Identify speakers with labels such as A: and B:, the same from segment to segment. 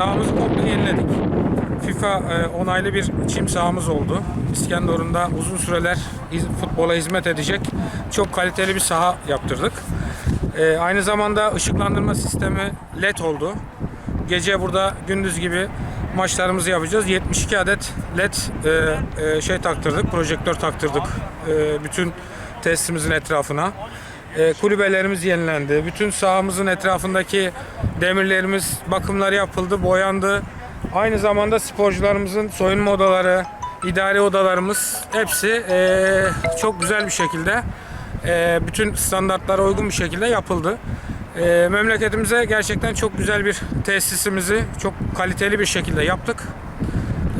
A: sahamızı komple yeniledik. FIFA e, onaylı bir çim sahamız oldu. İskenderun'da uzun süreler futbola hizmet edecek çok kaliteli bir saha yaptırdık. E, aynı zamanda ışıklandırma sistemi LED oldu. Gece burada gündüz gibi maçlarımızı yapacağız. 72 adet LED e, şey taktırdık, projektör taktırdık bütün testimizin etrafına. E, kulübelerimiz yenilendi. Bütün sahamızın etrafındaki demirlerimiz bakımları yapıldı, boyandı. Aynı zamanda sporcularımızın soyunma odaları, idari odalarımız hepsi e, çok güzel bir şekilde e, bütün standartlara uygun bir şekilde yapıldı. E, memleketimize gerçekten çok güzel bir tesisimizi çok kaliteli bir şekilde yaptık.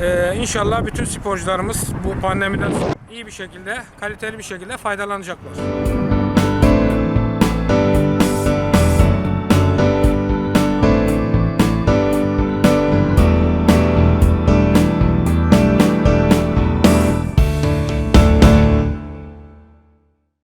A: E, inşallah bütün sporcularımız bu pandemiden sonra iyi bir şekilde, kaliteli bir şekilde faydalanacaklar.